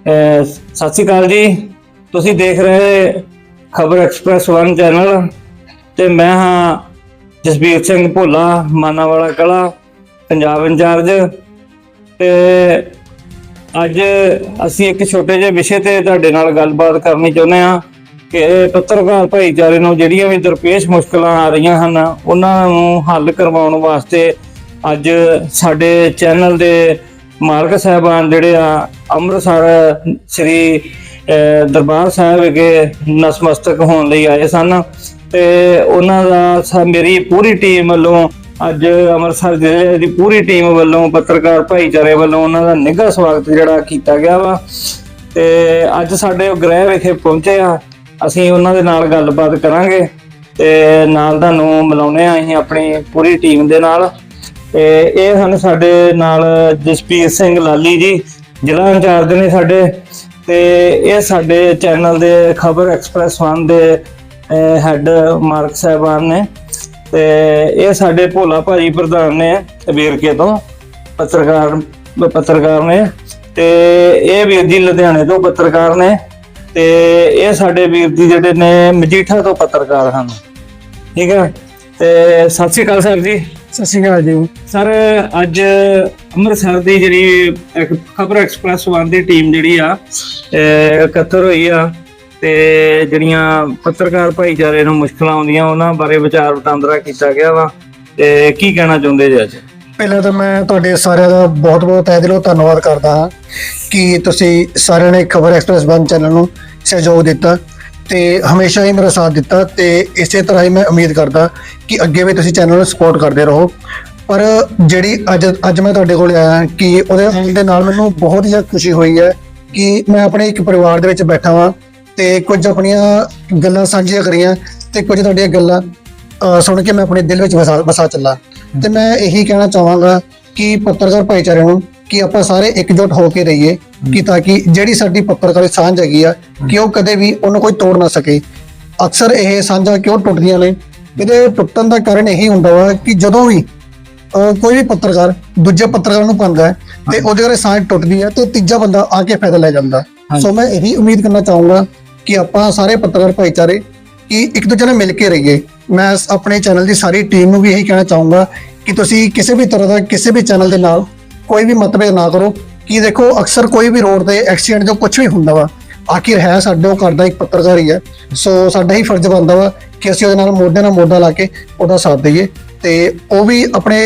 ਸਤਿ ਸ਼੍ਰੀ ਅਕਾਲ ਜੀ। ਤੁਸੀਂ ਦੇਖ ਰਹੇ ਖਬਰ ਐਕਸਪ੍ਰੈਸ 1 ਚੈਨਲ ਤੇ ਮੈਂ ਹਾਂ ਜਸਬੀਰ ਸਿੰਘ ਭੋਲਾ, ਮਾਨਾਵਾਲਾ ਕਲਾ, ਪੰਜਾਬ ਇੰਚਾਰਜ। ਤੇ ਅੱਜ ਅਸੀਂ ਇੱਕ ਛੋਟੇ ਜਿਹੇ ਵਿਸ਼ੇ ਤੇ ਤੁਹਾਡੇ ਨਾਲ ਗੱਲਬਾਤ ਕਰਨੀ ਚਾਹੁੰਦੇ ਹਾਂ ਕਿ ਪੱਤਰਕਾਰ ਭਾਈਚਾਰੇ ਨੂੰ ਜਿਹੜੀਆਂ ਵੀ ਦਰਪੇਸ਼ ਮੁਸ਼ਕਲਾਂ ਆ ਰਹੀਆਂ ਹਨ, ਉਹਨਾਂ ਨੂੰ ਹੱਲ ਕਰਵਾਉਣ ਵਾਸਤੇ ਅੱਜ ਸਾਡੇ ਚੈਨਲ ਦੇ ਮਾਲਕ ਸਾਹਿਬਾਨ ਜਿਹੜੇ ਆ ਅੰਮ੍ਰਿਤਸਰ ਸ੍ਰੀ ਦਰਬਾਰ ਸਾਹਿਬ ਵਿਖੇ ਨਸਮਸਤਕ ਹੋਣ ਲਈ ਆਏ ਸਨ ਤੇ ਉਹਨਾਂ ਦਾ ਮੇਰੀ ਪੂਰੀ ਟੀਮ ਵੱਲੋਂ ਅੱਜ ਅੰਮ੍ਰਿਤਸਰ ਜ਼ਿਲ੍ਹੇ ਦੀ ਪੂਰੀ ਟੀਮ ਵੱਲੋਂ ਪੱਤਰਕਾਰ ਭਾਈਚਾਰੇ ਵੱਲੋਂ ਉਹਨਾਂ ਦਾ ਨਿੱਘਾ ਸਵਾਗਤ ਜਿਹੜਾ ਕੀਤਾ ਗਿਆ ਵਾ। ਤੇ ਅੱਜ ਸਾਡੇ ਉਹ ਗ੍ਰਹਿ ਵਿਖੇ ਪਹੁੰਚੇ ਆ। ਅਸੀਂ ਉਹਨਾਂ ਦੇ ਨਾਲ ਗੱਲਬਾਤ ਕਰਾਂਗੇ ਤੇ ਨਾਲ ਤੁਹਾਨੂੰ ਮਿਲਾਉਣੇ ਆ ਅਸੀਂ ਆਪਣੀ ਪੂਰੀ ਟੀਮ ਦੇ ਨਾਲ। ਤੇ ਇਹ ਹਨ ਸਾਡੇ ਨਾਲ ਜਸਪੀਰ ਸਿੰਘ ਲਾਲੀ ਜੀ ਜ਼ਿਲ੍ਹਾ ਇੰਚਾਰਜ ਨੇ ਸਾਡੇ ਤੇ ਇਹ ਸਾਡੇ ਚੈਨਲ ਦੇ ਖਬਰ ਐਕਸਪ੍ਰੈਸ 1 ਦੇ ਹੈੱਡ ਮਾਰਕ ਸਾਹਿਬਾਨ ਨੇ ਤੇ ਇਹ ਸਾਡੇ ਭੋਲਾ ਭਾਜੀ ਪ੍ਰਧਾਨ ਨੇ ਵੇਰਕੇ ਤੋਂ ਪੱਤਰਕਾਰ ਪੱਤਰਕਾਰ ਨੇ ਤੇ ਇਹ ਵੀਰ ਜੀ ਲੁਧਿਆਣੇ ਤੋਂ ਪੱਤਰਕਾਰ ਨੇ ਤੇ ਇਹ ਸਾਡੇ ਵੀਰ ਜੀ ਜਿਹੜੇ ਨੇ ਮਜੀਠਾ ਤੋਂ ਪੱਤਰਕਾਰ ਹਨ। ਠੀਕ ਹੈ? ਤੇ ਸਤਿ ਸ਼੍ਰੀ ਅਕਾਲ ਸਰ ਜੀ। ਸਤਿ ਸ਼੍ਰੀ ਅਕਾਲ ਜੀ। ਸਰ ਅੱਜ ਅੰਮ੍ਰਿਤਸਰ ਦੀ ਜਿਹੜੀ ਖਬਰ ਐਕਸਪ੍ਰੈਸ 1 ਦੀ ਟੀਮ ਜਿਹੜੀ ਆ ਇਕੱਤਰ ਹੋਈ ਆ ਤੇ ਜਿਹੜੀਆਂ ਪੱਤਰਕਾਰ ਭਾਈਚਾਰੇ ਨੂੰ ਮੁਸ਼ਕਲਾਂ ਆਉਂਦੀਆਂ ਉਹਨਾਂ ਬਾਰੇ ਵਿਚਾਰ ਵਟਾਂਦਰਾ ਕੀਤਾ ਗਿਆ ਵਾ। ਤੇ ਕੀ ਕਹਿਣਾ ਚਾਹੁੰਦੇ ਜੀ ਅੱਜ? ਪਹਿਲਾਂ ਤਾਂ ਮੈਂ ਤੁਹਾਡੇ ਸਾਰਿਆਂ ਦਾ ਬਹੁਤ-ਬਹੁਤ ਤਹਿ ਦਿਲੋਂ ਧੰਨਵਾਦ ਕਰਦਾ ਹਾਂ ਕਿ ਤੁਸੀਂ ਸਾਰਿਆਂ ਨੇ ਖਬਰ ਐਕਸਪ੍ਰੈਸ ਵਨ ਚੈਨਲ ਨੂੰ ਸਹਿਯੋਗ ਦਿੱਤਾ। ਤੇ ਹਮੇਸ਼ਾ ਹੀ ਮੇਰਾ ਸਾਥ ਦਿੱਤਾ ਤੇ ਇਸੇ ਤਰ੍ਹਾਂ ਹੀ ਮੈਂ ਉਮੀਦ ਕਰਦਾ ਕਿ ਅੱਗੇ ਵੀ ਤੁਸੀਂ ਚੈਨਲ ਨੂੰ ਸਪੋਰਟ ਕਰਦੇ ਰਹੋ। ਪਰ ਜਿਹੜੀ ਅੱਜ ਅੱਜ ਮੈਂ ਤੁਹਾਡੇ ਕੋਲ ਆਇਆ ਕਿ ਉਹਦੇ ਦੇ ਨਾਲ ਮੈਨੂੰ ਬਹੁਤ ਹੀ ਜ਼ਿਆਦਾ ਖੁਸ਼ੀ ਹੋਈ ਹੈ ਕਿ ਮੈਂ ਆਪਣੇ ਇੱਕ ਪਰਿਵਾਰ ਦੇ ਵਿੱਚ ਬੈਠਾ ਹਾਂ ਤੇ ਕੁਝ ਆਪਣੀਆਂ ਗੱਲਾਂ ਸਾਂਝੀਆਂ ਕਰੀਆਂ ਤੇ ਕੁਝ ਤੁਹਾਡੀਆਂ ਗੱਲਾਂ ਸੁਣ ਕੇ ਮੈਂ ਆਪਣੇ ਦਿਲ ਵਿੱਚ ਵਸਾ ਵਸਾ ਚੱਲਾ। ਤੇ ਮੈਂ ਇਹੀ ਕਹਿਣਾ ਚਾਹਾਂਗਾ ਕਿ ਪੱਤਰਕਾਰ ਭਾਈਚਾਰੇ ਨੂੰ ਕਿ ਆਪਾਂ ਸਾਰੇ ਇਕਜੁੱਟ ਹੋ ਕੇ ਰਹੀਏ ਕਿ ਤਾਂ ਕਿ ਜਿਹੜੀ ਸਾਡੀ ਪੱਤਰਕਾਰੀ ਸਾਂਝ ਹੈਗੀ ਆ ਕਿ ਉਹ ਕਦੇ ਵੀ ਉਹਨੂੰ ਕੋਈ ਤੋੜ ਨਾ ਸਕੇ। ਅਕਸਰ ਇਹ ਸਾਂਝਾਂ ਕਿਉਂ ਟੁੱਟਦੀਆਂ ਨੇ? ਇਹਦੇ ਟੁੱਟਣ ਦਾ ਕਾਰਨ ਇਹੀ ਹੁੰਦਾ ਵਾ ਕਿ ਜਦੋਂ ਵੀ ਕੋਈ ਵੀ ਪੱਤਰਕਾਰ ਦੂਜੇ ਪੱਤਰਕਾਰ ਨੂੰ ਪਾਉਂਦਾ ਹੈ ਤੇ ਉਹਦੇ ਘਰੇ ਸਾਂਝ ਟੁੱਟਦੀ ਹੈ ਤੇ ਤੀਜਾ ਬੰਦਾ ਆ ਕੇ ਫਾਇਦਾ ਲੈ ਜਾਂਦਾ। ਸੋ ਮੈਂ ਇਹੀ ਉਮੀਦ ਕਰਨਾ ਚਾਹੂੰਗਾ ਕਿ ਆਪਾਂ ਸਾਰੇ ਪੱਤਰਕਾਰ ਭਾਈਚਾਰੇ ਕਿ ਇੱਕ ਦੂਜੇ ਨਾਲ ਮਿਲ ਕੇ ਰਹੀਏ। ਮੈਂ ਆਪਣੇ ਚੈਨਲ ਦੀ ਸਾਰੀ ਟੀਮ ਨੂੰ ਵੀ ਇਹੀ ਕਹਿਣਾ ਚਾਹੂੰਗਾ ਕਿ ਤੁਸੀਂ ਕਿਸੇ ਵੀ ਤਰ੍ਹਾਂ ਦਾ ਕਿਸੇ ਵੀ ਚੈਨਲ ਦੇ ਨਾਲ ਕੋਈ ਵੀ ਮਤਭੇਦ ਨਾ ਕਰੋ। ਕਿ ਦੇਖੋ, ਅਕਸਰ ਕੋਈ ਵੀ ਰੋਡ ਤੇ ਐਕਸੀਡੈਂਟ ਜੋ ਕੁਝ ਵੀ ਹੁੰਦਾ ਵਾ, ਆਖਿਰ ਹੈ ਸਾਡੇ ਉਹ ਕਰਦਾ ਇੱਕ ਪੱਤਰਕਾਰ ਹੀ। ਹੈ ਸੋ ਸਾਡਾ ਹੀ ਫਰਜ਼ ਬਣਦਾ ਵਾ ਕਿ ਅਸੀਂ ਉਹਦੇ ਨਾਲ ਮੋਢੇ ਨਾਲ ਮੋਢਾ ਲਾ ਕੇ ਉਹਦਾ ਸਾਥ ਦਈਏ। ਤੇ ਉਹ ਵੀ ਆਪਣੇ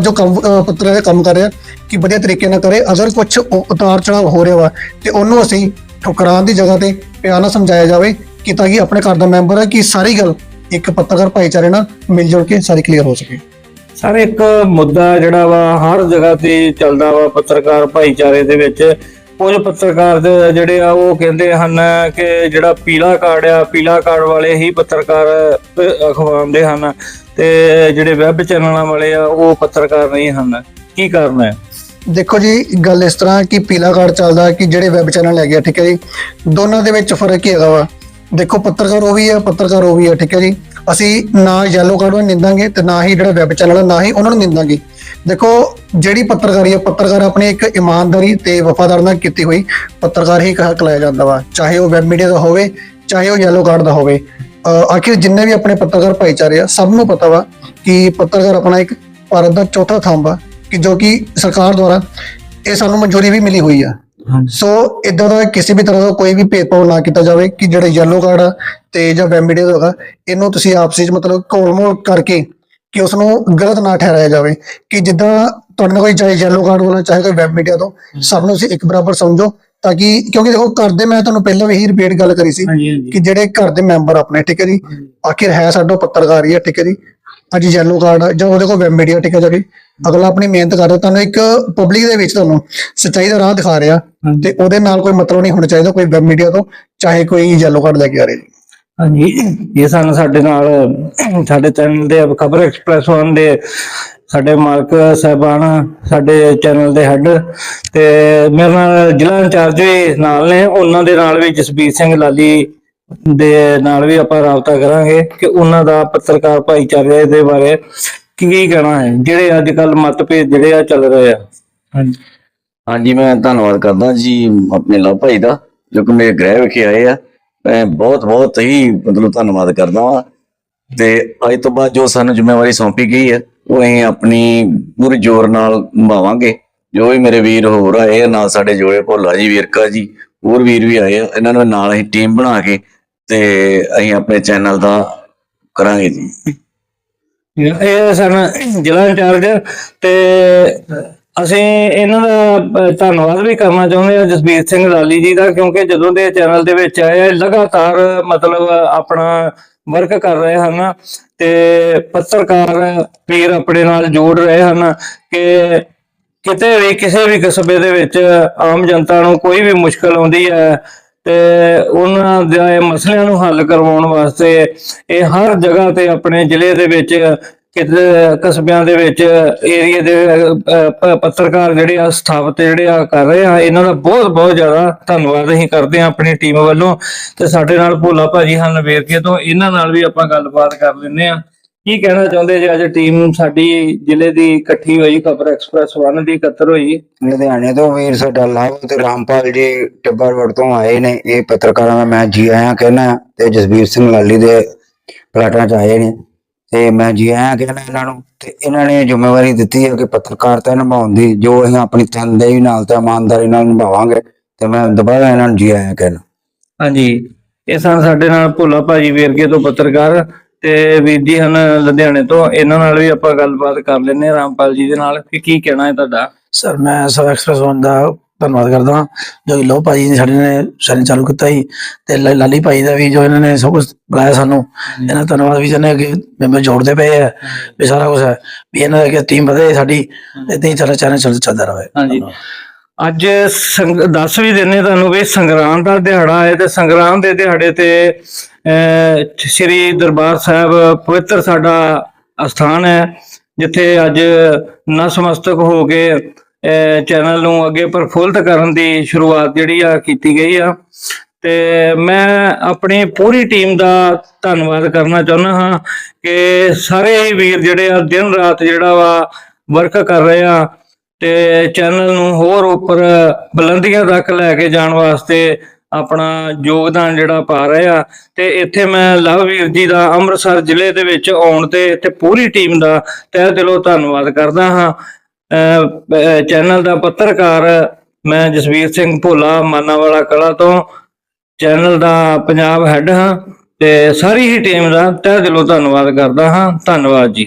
ਜੋ ਕੰਮ ਪੱਤਰਾਂ ਦੇ ਕੰਮ ਕਰ ਰਿਹਾ, ਕਿ ਵਧੀਆ ਤਰੀਕੇ ਨਾਲ ਕਰੇ। ਅਗਰ ਕੁਝ ਉਤਾਰ ਚੜਾਵ ਹੋ ਰਿਹਾ ਵਾ ਤੇ ਉਹਨੂੰ ਅਸੀਂ ਠੁਕਰਾਉਣ ਦੀ ਜਗ੍ਹਾ ਤੇ ਪਿਆਰ ਨਾਲ ਸਮਝਾਇਆ ਜਾਵੇ ਕਿ ਤਾਂ ਕਿ ਆਪਣੇ ਘਰ ਦਾ ਮੈਂਬਰ ਹੈ ਕਿ ਸਾਰੀ ਗੱਲ ਇੱਕ ਪੱਤਰਕਾਰ ਭਾਈਚਾਰੇ ਨਾਲ ਮਿਲ ਜੁਲ ਕੇ ਸਾਰੀ ਕਲੀਅਰ ਹੋ ਸਕੇ। ਸਰ, ਇੱਕ ਮੁੱਦਾ ਜਿਹੜਾ ਵਾ, ਹਰ ਜਗ੍ਹਾ ਤੇ ਚੱਲਦਾ ਵਾ ਪੱਤਰਕਾਰ ਭਾਈਚਾਰੇ ਦੇ ਵਿੱਚ। ਕੁਝ ਪੱਤਰਕਾਰ ਦੇ ਜਿਹੜੇ ਆ, ਉਹ ਕਹਿੰਦੇ ਹਨ ਕਿ ਜਿਹੜਾ ਪੀਲਾ ਕਾਰਡ ਆ, ਪੀਲਾ ਕਾਰਡ ਵਾਲੇ ਹੀ ਪੱਤਰਕਾਰ ਅਖਵਾਉਂਦੇ ਹਨ ਤੇ ਜਿਹੜੇ ਵੈਬ ਚੈਨਲਾਂ ਵਾਲੇ ਆ, ਉਹ ਪੱਤਰਕਾਰ ਨਹੀਂ ਹਨ। ਕੀ ਕਾਰਨ ਹੈ? ਦੇਖੋ ਜੀ, ਗੱਲ ਇਸ ਤਰ੍ਹਾਂ ਕਿ ਪੀਲਾ ਕਾਰਡ ਚੱਲਦਾ, ਕਿ ਜਿਹੜੇ ਵੈਬ ਚੈਨਲ ਹੈਗੇ ਆ ਠੀਕ ਹੈ ਜੀ? ਦੋਨਾਂ ਦੇ ਵਿੱਚ ਫ਼ਰਕ ਹੀ ਹੈਗਾ ਵਾ। ਦੇਖੋ, ਪੱਤਰਕਾਰ ਉਹ ਵੀ ਆ, ਪੱਤਰਕਾਰ ਉਹ ਵੀ ਆ, ਠੀਕ ਹੈ ਜੀ? ਅਸੀਂ ਨਾ ਯੈਲੋ ਕਾਰਡ ਨੂੰ ਨਿੰਦਾਂਗੇ ਤੇ ਨਾ ਹੀ ਜਿਹੜਾ ਵੈਬ ਚੈਨਲ ਹੈ ਨਾ ਹੀ ਉਹਨਾਂ ਨੂੰ ਨਿੰਦਾਂਗੇ। ਦੇਖੋ, ਜਿਹੜੀ ਪੱਤਰਕਾਰੀ ਹੈ ਪੱਤਰਕਾਰ ਆਪਣੇ ਇੱਕ ਇਮਾਨਦਾਰੀ ਤੇ ਵਫਾਦਾਰ ਨਾਲ ਕੀਤੀ ਹੋਈ ਪੱਤਰਕਾਰ ਹੀ ਕਹਾ ਕਲਾਇਆ ਜਾਂਦਾ ਵਾ, ਚਾਹੇ ਉਹ ਵੈਬ ਮੀਡੀਆ ਦਾ ਹੋਵੇ, ਚਾਹੇ ਉਹ ਯੈਲੋ ਕਾਰਡ ਦਾ ਹੋਵੇ। ਆਖਿਰ ਜਿੰਨੇ ਵੀ ਆਪਣੇ ਪੱਤਰਕਾਰ ਭਾਈਚਾਰੇ ਆ, ਸਭ ਨੂੰ ਪਤਾ ਵਾ ਕਿ ਪੱਤਰਕਾਰ ਆਪਣਾ ਇੱਕ ਭਾਰਤ ਦਾ ਚੌਥਾ ਥੰਬ ਆ, ਕਿ ਜੋ ਕਿ ਸਰਕਾਰ ਦੁਆਰਾ ਇਹ ਸਾਨੂੰ ਮਨਜ਼ੂਰੀ ਵੀ ਮਿਲੀ ਹੋਈ ਆ। ਸੋ ਇਦਾਂ ਦਾ ਕਿਸੇ ਵੀ ਤਰ੍ਹਾਂ ਦਾ ਕੋਈ ਵੀ ਭੇਦਭਾਵ ਨਾ ਕੀਤਾ ਜਾਵੇ ਕਿ ਜਿਹੜੇ ਯੈਲੋ ਕਾਰਡ ਆ ਤੇ ਜਾਂ ਦਾ ਹੈਗਾ ਇਹਨੂੰ ਤੁਸੀਂ ਆਪਸ ਵਿੱਚ ਮਤਲਬ ਘੋਲ-ਮੋਲ ਕਰਕੇ ਕਿ ਉਸ ਨੂੰ ਗਲਤ ਨਾ ਠਹਿਰਾਇਆ ਜਾਵੇ ਕਿ ਜਿੱਦਾਂ ਤੁਹਾਡੇ ਨਾਲ ਕੋਈ ਚਾਹੇ ਯੈਲੋ ਕਾਰਡ ਵਾਲਾ ਚਾਹੇ ਕੋਈ ਵੈਬ ਮੀਡੀਆ ਤੋਂ ਸਭ ਨੂੰ ਤੁਸੀਂ ਇੱਕ ਬਰਾਬਰ ਸਮਝੋ ਤਾਂ ਕਿ ਕਿਉਂਕਿ ਦੇਖੋ ਘਰ ਦੇ ਮੈਂ ਤੁਹਾਨੂੰ ਪਹਿਲਾਂ ਵੀ ਇਹੀ ਰਿਪੀਟ ਗੱਲ ਕਰੀ ਸੀ ਕਿ ਜਿਹੜੇ ਘਰ ਦੇ ਮੈਂਬਰ ਆਪਣੇ ਠੀਕ ਹੈ ਜੀ? ਆਖਿਰ ਹੈ ਸਾਡਾ ਪੱਤਰਕਾਰ ਹੀ ਹੈ ਠੀਕ ਹੈ ਜੀ? ਅੱਜ ਯੈਲੋ ਕਾਰਡ ਜਾਂ ਉਹਦੇ ਕੋਲ ਵੈਬ ਮੀਡੀਆ ਹੈ ਜੀ ਅਗਲਾ ਆਪਣੀ ਮਿਹਨਤ ਕਰ ਰਿਹਾ ਤੁਹਾਨੂੰ ਇੱਕ ਪਬਲਿਕ ਦੇ ਵਿੱਚ ਤੁਹਾਨੂੰ ਸੱਚਾਈ ਦਾ ਰਾਹ ਦਿਖਾ ਰਿਹਾ। ਤੇ ਉਹਦੇ ਨਾਲ ਕੋਈ ਮਤਲਬ ਨਹੀਂ ਹੋਣਾ ਚਾਹੀਦਾ ਕੋਈ ਵੈਬ ਮੀਡੀਆ ਤੋਂ ਚਾਹੇ ਕੋਈ ਯੈਲੋ ਕਾਰਡ ਲੈ ਕੇ ਆ ਰਿਹਾ ਹਾਂਜੀ ਇਹ ਸਾਨੂੰ ਸਾਡੇ ਨਾਲ ਸਾਡੇ ਚੈਨਲ ਦੇ ਖਬਰ ਐਕਸਪ੍ਰੈਸ ਹੋਣ ਦੇ ਸਾਡੇ ਮਾਲਕ ਸਾਹਿਬਾਨ ਸਾਡੇ ਚੈਨਲ ਦੇ ਹੈੱਡ ਤੇ ਮੇਰੇ ਨਾਲ ਜ਼ਿਲ੍ਹਾ ਇੰਚਾਰਜ ਵੀ ਨਾਲ ਨੇ ਉਹਨਾਂ ਦੇ ਨਾਲ ਵੀ ਜਸਬੀਰ ਸਿੰਘ ਲਾਲੀ ਦੇ ਨਾਲ ਵੀ ਆਪਾਂ ਰਾਬਤਾ ਕਰਾਂਗੇ ਕਿ ਉਹਨਾਂ ਦਾ ਪੱਤਰਕਾਰ ਭਾਈਚਾਰੇ ਦੇ ਬਾਰੇ ਕੀ ਕਹਿਣਾ ਹੈ ਜਿਹੜੇ ਅੱਜ ਕੱਲ ਮਤਭੇਦ ਜਿਹੜੇ ਆ ਚੱਲ ਰਹੇ ਆ। ਹਾਂਜੀ। ਹਾਂਜੀ ਮੈਂ ਧੰਨਵਾਦ ਕਰਦਾ ਜੀ ਆਪਣੇ ਲਵ ਭਾਈ ਦਾ ਜੋ ਕਿ ਮੇਰੇ ਗ੍ਰਹਿ ਵਿਖੇ ਆਏ ਆ। ਮੈਂ ਬਹੁਤ ਬਹੁਤ ਹੀ ਮਤਲਬ ਧੰਨਵਾਦ ਕਰਦਾ ਵਾਂ। ਤੇ ਅੱਜ ਤੋਂ ਬਾਅਦ ਜੋ ਸਾਨੂੰ ਜ਼ਿੰਮੇਵਾਰੀ ਸੌਂਪੀ ਗਈ ਹੈ ਉਹ ਅਸੀਂ ਆਪਣੀ ਪੂਰੇ ਜ਼ੋਰ ਨਾਲ ਨਿਭਾਵਾਂਗੇ। ਜੋ ਵੀ ਮੇਰੇ ਵੀਰ ਹੋਰ ਆਏ ਆ ਨਾਲ ਸਾਡੇ ਜੋੜੇ ਭੋਲਾ ਜੀ ਵੀਰਕਾ ਜੀ ਹੋਰ ਵੀਰ ਵੀ ਆਏ ਆ ਇਹਨਾਂ ਨੂੰ ਨਾਲ ਅਸੀਂ ਟੀਮ ਬਣਾ ਕੇ ਤੇ ਅਸੀਂ ਆਪਣੇ ਚੈਨਲ ਦਾ ਕਰਾਂਗੇ ਜੀ। ਇਹ ਸਨ ਜ਼ਿਲ੍ਹਾ ਇੰਚਾਰਜ ਤੇ ਅਸੀਂ ਇਹਨਾਂ ਦਾ ਧੰਨਵਾਦ ਵੀ ਕਰਨਾ ਚਾਹੁੰਦੇ ਹਾਂ ਜਸਬੀਰ ਸਿੰਘ ਲਾਲੀ ਜੀ ਦਾ, ਕਿਉਂਕਿ ਜਦੋਂ ਦੇ ਚੈਨਲ ਦੇ ਵਿੱਚ ਆਏ ਲਗਾਤਾਰ, ਮਤਲਬ, ਆਪਣਾ ਵਰਕ ਕਰ ਰਹੇ ਹਨ ਤੇ ਪੱਤਰਕਾਰ ਵੀਰ ਆਪਣੇ ਨਾਲ ਜੋੜ ਰਹੇ ਹਨ ਕਿ ਕਿਤੇ ਵੀ, ਕਿਸੇ ਵੀ ਕਸਬੇ ਦੇ ਵਿੱਚ ਆਮ ਜਨਤਾ ਨੂੰ ਕੋਈ ਵੀ ਮੁਸ਼ਕਲ ਆਉਂਦੀ ਹੈ ਤੇ ਉਹਨਾਂ ਦੇ ਮਸਲਿਆਂ ਨੂੰ ਹੱਲ ਕਰਵਾਉਣ ਵਾਸਤੇ ਇਹ ਹਰ ਜਗ੍ਹਾ ਤੇ ਆਪਣੇ ਜ਼ਿਲ੍ਹੇ ਦੇ ਵਿੱਚ, ਕਿਤੇ ਕਸਬਿਆਂ ਦੇ ਵਿੱਚ, ਏਰੀਏ ਦੇ ਪੱਤਰਕਾਰ ਜਿਹੜੇ ਆ, ਸਥਾਪਿਤ ਜਿਹੜੇ ਆ ਕਰ ਰਹੇ ਆ, ਇਹਨਾਂ ਦਾ ਬਹੁਤ ਬਹੁਤ ਜ਼ਿਆਦਾ ਧੰਨਵਾਦ ਅਸੀਂ ਕਰਦੇ ਆ ਆਪਣੀ ਟੀਮ ਵੱਲੋਂ ਤੇ ਸਾਡੇ ਨਾਲ ਭੋਲਾ ਭਾਜੀ ਹਨ, ਵੇਰਕੇ ਤੋਂ, ਇਹਨਾਂ ਨਾਲ ਵੀ ਆਪਾਂ ਗੱਲਬਾਤ ਕਰ ਲੈਂਦੇ ਆ ਕੀ ਕਹਿਣਾ ਚਾਹੁੰਦੇ ਜੀ? ਅੱਜ ਟੀਮ ਸਾਡੀ ਜ਼ਿਲ੍ਹੇ ਦੀ ਇਕੱਠੀ ਹੋਈ ਖਬਰ ਐਕਸਪ੍ਰੈਸ 1 ਦੀ ਇਕੱਤਰ ਹੋਈ। ਲੁਧਿਆਣੇ ਤੋਂ ਵੀਰ ਸਾਡਾ ਲਾਭ ਤੇ ਰਾਮਪਾਲ ਜੀ ਟਿੱਬਾ ਰੋਡ ਤੋਂ ਆਏ ਨੇ। ਇਹ ਪੱਤਰਕਾਰਾਂ ਦਾ ਮੈਂ ਜੀ ਆਇਆਂ ਕਹਿਣਾ ਤੇ ਜਸਬੀਰ ਸਿੰਘ ਲਾਲੀ ਦੇ ਪਲਾਟਾਂ ਚ ਆਏ ਨੇ। ਤੇ ਮੈਂ ਜੀ ਆਇਆਂ ਕਹਿਣਾ ਇਹਨਾਂ ਨੂੰ ਤੇ ਇਹਨਾਂ ਨੇ ਜ਼ਿੰਮੇਵਾਰੀ ਦਿੱਤੀ ਹੈ ਕਿ ਪੱਤਰਕਾਰਤਾ ਨਿਭਾਉਣ ਦੀ। ਜੋ ਅਸੀਂ ਆਪਣੀ ਤਨਦੇਹੀ ਨਾਲ ਤੇ ਇਮਾਨਦਾਰੀ ਨਾਲ ਨਿਭਾਵਾਂਗੇ ਤੇ ਮੈਂ ਦੁਬਾਰਾ ਇਹਨਾਂ ਨੂੰ ਜੀ ਆਇਆਂ ਕਹਿਣਾ। ਹਾਂਜੀ। ਇਹ ਸਨ ਸਾਡੇ ਨਾਲ ਭੋਲਾ ਭਾਜੀ ਵੇਰਕੇ ਤੋਂ ਪੱਤਰਕਾਰ ਤੇ ਵੀਰ ਜੀ ਹਨ ਲੁਧਿਆਣੇ ਤੋਂ ਇਹਨਾਂ ਨਾਲ ਵੀ ਆਪਾਂ ਗੱਲਬਾਤ ਕਰ ਹਾਂ ਰਾਮਪਾਲ ਜੀ ਦੇ ਨਾਲ ਕਿ ਕੀ ਕਹਿਣਾ ਹੈ ਤੁਹਾਡਾ? ਸਰ ਮੈਂ ਸਬ ਐਕਸਪ੍ਰੈਸ ਵਨ ਦਾ ਧੰਨਵਾਦ ਕਰਦਾ ਹਾਂ ਜੋ ਲੋ ਭਾਈ ਨੇ ਸਾਡੇ ਨੇ ਚੈਨਲ ਚਾਲੂ ਕੀਤਾ ਸੀ ਤੇ ਲਾਲੀ ਭਾਈ ਦਾ ਵੀ ਜੋ ਇਹਨਾਂ ਨੇ ਸਭ ਕੁਝ ਬੁਲਾਇਆ ਸਾਨੂੰ ਇਹਨਾਂ ਧੰਨਵਾਦ ਵੀ ਜਨੇ ਕਿ ਮੈਂਬਰ ਜੋੜਦੇ ਪਏ ਆ ਵੀ ਸਾਰਾ ਕੁਝ ਹੈ ਵੀ ਇਹਨਾਂ ਦੀ ਟੀਮ ਵਧੇ ਸਾਡੀ ਇਦਾਂ ਹੀ ਚੈਨਲ ਚੱਲ ਚੱਲਦਾ ਰਹੇ। ਹਾਂਜੀ। ਅੱਜ ਸੰਗ- ਦੱਸ ਵੀ ਦਿੰਨੇ ਤੁਹਾਨੂੰ ਵੀ ਸੰਗਰਾਮ ਦਾ ਦਿਹਾੜਾ ਹੈ ਤੇ ਸੰਗਰਾਮ ਦੇ ਦਿਹਾੜੇ ਤੇ ਸ੍ਰੀ ਦਰਬਾਰ ਸਾਹਿਬ ਪਵਿੱਤਰ ਸਾਡਾ ਅਸਥਾਨ ਹੈ, ਜਿੱਥੇ ਅੱਜ ਨਸਮਸਤਕ ਹੋ ਕੇ ਚੈਨਲ ਨੂੰ ਅੱਗੇ ਪ੍ਰਫੁੱਲਤ ਕਰਨ ਦੀ ਸ਼ੁਰੂਆਤ ਜਿਹੜੀ ਆ ਕੀਤੀ ਗਈ ਆ। ਤੇ ਮੈਂ ਆਪਣੀ ਪੂਰੀ ਟੀਮ ਦਾ ਧੰਨਵਾਦ ਕਰਨਾ ਚਾਹੁੰਦਾ ਹਾਂ ਕਿ ਸਾਰੇ ਹੀ ਵੀਰ ਜਿਹੜੇ ਆ ਦਿਨ ਰਾਤ ਜਿਹੜਾ ਵਾ ਵਰਕ ਕਰ ਰਹੇ ਆ ਤੇ ਚੈਨਲ ਨੂੰ ਹੋਰ ਉੱਪਰ ਬੁਲੰਦੀਆਂ ਤੱਕ ਲੈ ਕੇ ਜਾਣ ਵਾਸਤੇ ਆਪਣਾ ਯੋਗਦਾਨ ਜਿਹੜਾ ਪਾ ਰਹੇ ਆ। ਤੇ ਇੱਥੇ ਮੈਂ ਲਵਵੀਰ ਜੀ ਦਾ ਅੰਮ੍ਰਿਤਸਰ ਜ਼ਿਲ੍ਹੇ ਦੇ ਵਿੱਚ ਆਉਣ ਤੇ ਤੇ ਪੂਰੀ ਟੀਮ ਦਾ ਤਹਿ ਦਿਲੋਂ ਧੰਨਵਾਦ ਕਰਦਾ ਹਾਂ। ਚੈਨਲ ਦਾ ਪੱਤਰਕਾਰ ਮੈਂ ਜਸਵੀਰ ਸਿੰਘ ਭੋਲਾ, ਮਾਨਾਵਾਲਾ ਕਲਾ ਤੋਂ। ਚੈਨਲ ਦਾ ਪੰਜਾਬ ਹੈੱਡ ਹਾਂ ਤੇ ਸਾਰੀ ਹੀ ਟੀਮ ਦਾ ਤਹਿ ਦਿਲੋਂ ਧੰਨਵਾਦ ਕਰਦਾ ਹਾਂ। ਧੰਨਵਾਦ ਜੀ।